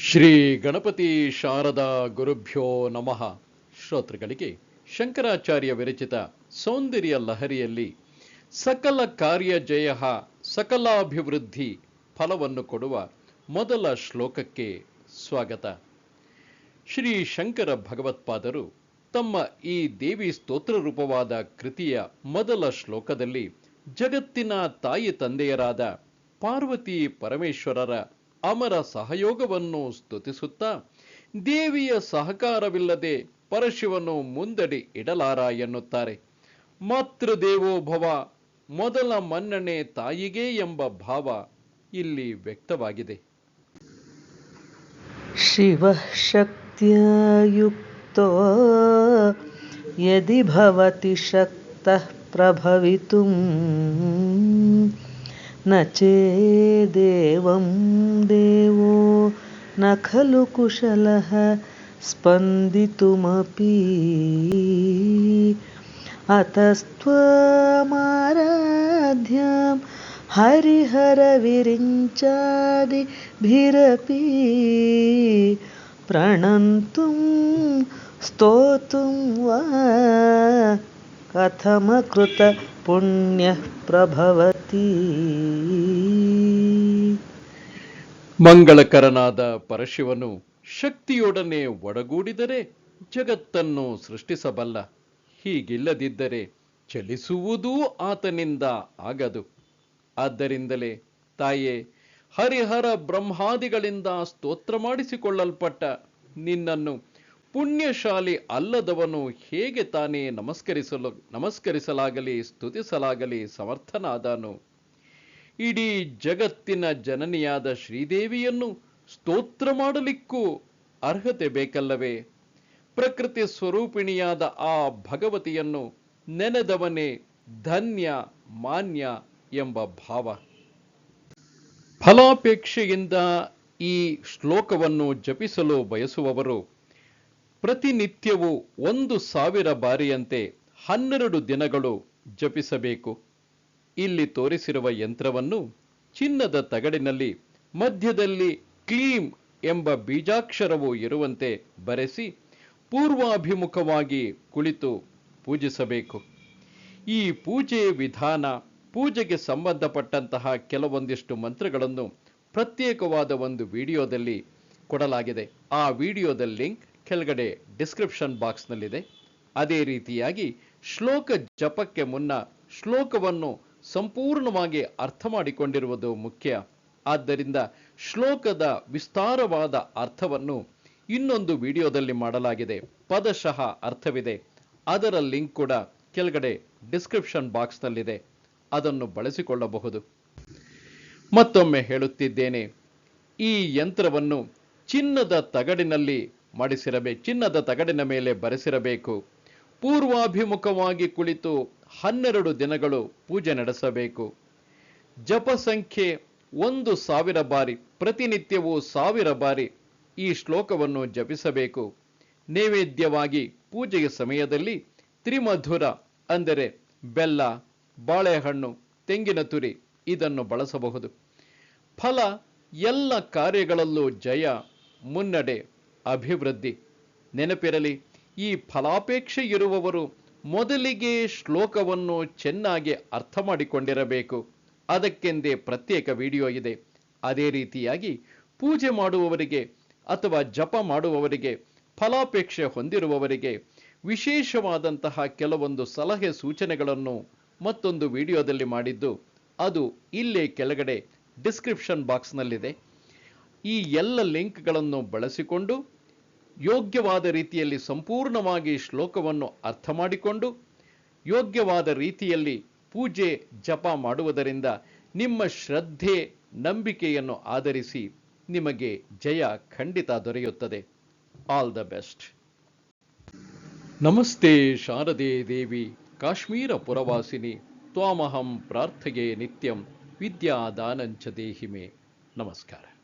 ಶ್ರೀ ಗಣಪತಿ ಶಾರದಾ ಗುರುಭ್ಯೋ ನಮಃ. ಶ್ರೋತೃಗಳಿಗೆ ಶಂಕರಾಚಾರ್ಯ ವಿರಚಿತ ಸೌಂದರ್ಯ ಲಹರಿಯಲ್ಲಿ ಸಕಲ ಕಾರ್ಯ ಜಯ ಸಕಲಾಭಿವೃದ್ಧಿ ಫಲವನ್ನು ಕೊಡುವ ಮೊದಲ ಶ್ಲೋಕಕ್ಕೆ ಸ್ವಾಗತ. ಶ್ರೀ ಶಂಕರ ಭಗವತ್ಪಾದರು ತಮ್ಮ ಈ ದೇವಿ ಸ್ತೋತ್ರ ರೂಪವಾದ ಕೃತಿಯ ಮೊದಲ ಶ್ಲೋಕದಲ್ಲಿ ಜಗತ್ತಿನ ತಾಯಿ ತಂದೆಯರಾದ ಪಾರ್ವತಿ ಪರಮೇಶ್ವರರ ಅಮರ ಸಹಯೋಗವನ್ನು ಸ್ತುತಿಸುತ್ತಾ ದೇವಿಯ ಸಹಕಾರವಿಲ್ಲದೆ ಪರಶಿವನು ಮುಂದಡಿ ಇಡಲಾರ ಎನ್ನುತ್ತಾರೆ. ಮಾತೃದೇವೋಭವ, ಮೊದಲ ಮನ್ನಣೆ ತಾಯಿಗೆ ಎಂಬ ಭಾವ ಇಲ್ಲಿ ವ್ಯಕ್ತವಾಗಿದೆ. ಶಿವ ಶಕ್ತಿಯುಕ್ತೋ ಯದಿ ಭವತಿ ಶಕ್ತ ಪ್ರಭವಿತು. न चेदेवं देवो न खलु कुशलः स्पन्दितुमपि। अतस्त्वमाराध्यां हरिहरविरिञ्चादिभिरपि प्रणन्तुं स्तोतुं वा कथमकृतपुण्यः प्रभवति ಮಂಗಳಕರನಾದ ಪರಶಿವನು ಶಕ್ತಿಯೊಡನೆ ಒಡಗೂಡಿದರೆ ಜಗತ್ತನ್ನು ಸೃಷ್ಟಿಸಬಲ್ಲ ಹೀಗಿಲ್ಲದಿದ್ದರೆ ಚಲಿಸುವುದೂ ಆತನಿಂದ ಆಗದು ಆದ್ದರಿಂದಲೇ ತಾಯೇ ಹರಿಹರ ಬ್ರಹ್ಮಾದಿಗಳಿಂದ ಸ್ತೋತ್ರ ಮಾಡಿಸಿಕೊಳ್ಳಲ್ಪಟ್ಟ ನಿನ್ನನ್ನು ಪುಣ್ಯಶಾಲಿ ಅಲ್ಲದವನು ಹೇಗೆ ತಾನೇ ನಮಸ್ಕರಿಸಲು ನಮಸ್ಕರಿಸಲಾಗಲಿ, ಸ್ತುತಿಸಲಾಗಲಿ ಸಮರ್ಥನಾದನು? ಇಡೀ ಜಗತ್ತಿನ ಜನನಿಯಾದ ಶ್ರೀದೇವಿಯನ್ನು ಸ್ತೋತ್ರ ಮಾಡಲಿಕ್ಕೂ ಅರ್ಹತೆ ಬೇಕಲ್ಲವೇ? ಪ್ರಕೃತಿ ಸ್ವರೂಪಿಣಿಯಾದ ಆ ಭಗವತಿಯನ್ನು ನೆನೆದವನೇ ಧನ್ಯ, ಮಾನ್ಯ ಎಂಬ ಭಾವ. ಫಲಾಪೇಕ್ಷೆಯಿಂದ ಈ ಶ್ಲೋಕವನ್ನು ಜಪಿಸಲು ಬಯಸುವವರು ಪ್ರತಿನಿತ್ಯವೂ ಒಂದು ಸಾವಿರ ಬಾರಿಯಂತೆ ಹನ್ನೆರಡು ದಿನಗಳು ಜಪಿಸಬೇಕು. ಇಲ್ಲಿ ತೋರಿಸಿರುವ ಯಂತ್ರವನ್ನು ಚಿನ್ನದ ತಗಡಿನಲ್ಲಿ ಮಧ್ಯದಲ್ಲಿ ಕ್ಲೀಂ ಎಂಬ ಬೀಜಾಕ್ಷರವು ಇರುವಂತೆ ಬರೆಸಿ ಪೂರ್ವಾಭಿಮುಖವಾಗಿ ಕುಳಿತು ಪೂಜಿಸಬೇಕು. ಈ ಪೂಜೆ ವಿಧಾನ ಪೂಜೆಗೆ ಸಂಬಂಧಪಟ್ಟಂತಹ ಕೆಲವೊಂದಿಷ್ಟು ಮಂತ್ರಗಳನ್ನು ಪ್ರತ್ಯೇಕವಾದ ಒಂದು ವಿಡಿಯೋದಲ್ಲಿ ಕೊಡಲಾಗಿದೆ. ಆ ವಿಡಿಯೋದ ಲಿಂಕ್ ಕೆಳಗಡೆ ಡಿಸ್ಕ್ರಿಪ್ಷನ್ ಬಾಕ್ಸ್ನಲ್ಲಿದೆ ಅದೇ ರೀತಿಯಾಗಿ ಶ್ಲೋಕ ಜಪಕ್ಕೆ ಮುನ್ನ ಶ್ಲೋಕವನ್ನು ಸಂಪೂರ್ಣವಾಗಿ ಅರ್ಥ ಮಾಡಿಕೊಂಡಿರುವುದು ಮುಖ್ಯ. ಆದ್ದರಿಂದ ಶ್ಲೋಕದ ವಿಸ್ತಾರವಾದ ಅರ್ಥವನ್ನು ಇನ್ನೊಂದು ವಿಡಿಯೋದಲ್ಲಿ ಮಾಡಲಾಗಿದೆ. ಪದಶಃ ಅರ್ಥವಿದೆ. ಅದರ ಲಿಂಕ್ ಕೂಡ ಕೆಳಗಡೆ ಡಿಸ್ಕ್ರಿಪ್ಷನ್ ಬಾಕ್ಸ್ನಲ್ಲಿದೆ ಅದನ್ನು ಬಳಸಿಕೊಳ್ಳಬಹುದು. ಮತ್ತೊಮ್ಮೆ ಹೇಳುತ್ತಿದ್ದೇನೆ. ಈ ಯಂತ್ರವನ್ನು ಚಿನ್ನದ ತಗಡಿನಲ್ಲಿ ಮಾಡಿಸಿರಬೇಕು ಚಿನ್ನದ ತಗಡಿನ ಮೇಲೆ ಬರೆಸಿರಬೇಕು. ಪೂರ್ವಾಭಿಮುಖವಾಗಿ ಕುಳಿತು ಹನ್ನೆರಡು ದಿನಗಳು ಪೂಜೆ ನಡೆಸಬೇಕು. ಜಪ ಸಂಖ್ಯೆ ಒಂದು ಸಾವಿರ ಬಾರಿ, ಪ್ರತಿನಿತ್ಯವೂ ಸಾವಿರ ಬಾರಿ ಈ ಶ್ಲೋಕವನ್ನು ಜಪಿಸಬೇಕು. ನೈವೇದ್ಯವಾಗಿ ಪೂಜೆಯ ಸಮಯದಲ್ಲಿ ತ್ರಿಮಧುರ ಅಂದರೆ ಬೆಲ್ಲ, ಬಾಳೆಹಣ್ಣು, ತೆಂಗಿನ ತುರಿ ಇದನ್ನು ಬಳಸಬಹುದು. ಫಲ ಎಲ್ಲ ಕಾರ್ಯಗಳಲ್ಲೂ ಜಯ ಮುನ್ನಡೆ. ಅಭಿವೃದ್ಧಿ. ನೆನಪಿರಲಿ, ಈ ಫಲಾಪೇಕ್ಷೆ ಇರುವವರು ಮೊದಲಿಗೆ ಶ್ಲೋಕವನ್ನು ಚೆನ್ನಾಗಿ ಅರ್ಥ ಮಾಡಿಕೊಂಡಿರಬೇಕು. ಅದಕ್ಕೆಂದೇ ಪ್ರತ್ಯೇಕ ವಿಡಿಯೋ ಇದೆ. ಅದೇ ರೀತಿಯಾಗಿ ಪೂಜೆ ಮಾಡುವವರಿಗೆ ಅಥವಾ ಜಪ ಮಾಡುವವರಿಗೆ, ಫಲಾಪೇಕ್ಷೆ ಹೊಂದಿರುವವರಿಗೆ ವಿಶೇಷವಾದಂತಹ ಕೆಲವೊಂದು ಸಲಹೆ ಸೂಚನೆಗಳನ್ನು ಮತ್ತೊಂದು ವಿಡಿಯೋದಲ್ಲಿ ಮಾಡಿದ್ದು, ಅದು ಇಲ್ಲೇ ಕೆಳಗಡೆ ಡಿಸ್ಕ್ರಿಪ್ಷನ್ ಬಾಕ್ಸ್ನಲ್ಲಿದೆ. ಈ ಎಲ್ಲ ಲಿಂಕ್ಗಳನ್ನು ಬಳಸಿಕೊಂಡು ಯೋಗ್ಯವಾದ ರೀತಿಯಲ್ಲಿ ಸಂಪೂರ್ಣವಾಗಿ ಶ್ಲೋಕವನ್ನು ಅರ್ಥ ಮಾಡಿಕೊಂಡು ಯೋಗ್ಯವಾದ ರೀತಿಯಲ್ಲಿ ಪೂಜೆ ಜಪ ಮಾಡುವುದರಿಂದ ನಿಮ್ಮ ಶ್ರದ್ಧೆ, ನಂಬಿಕೆಯನ್ನು ಆಧರಿಸಿ ನಿಮಗೆ ಜಯ ಖಂಡಿತ ದೊರೆಯುತ್ತದೆ. ಆಲ್ ದ ಬೆಸ್ಟ್ ನಮಸ್ತೆ ಶಾರದೆ ದೇವಿ, ಕಾಶ್ಮೀರ ಪುರವಾಸಿನಿ, ತ್ವಾಮಹಂ ಪ್ರಾರ್ಥಗೆ ನಿತ್ಯಂ, ವಿದ್ಯಾದಾನಂಚ ದೇಹಿಮೆ. ನಮಸ್ಕಾರ.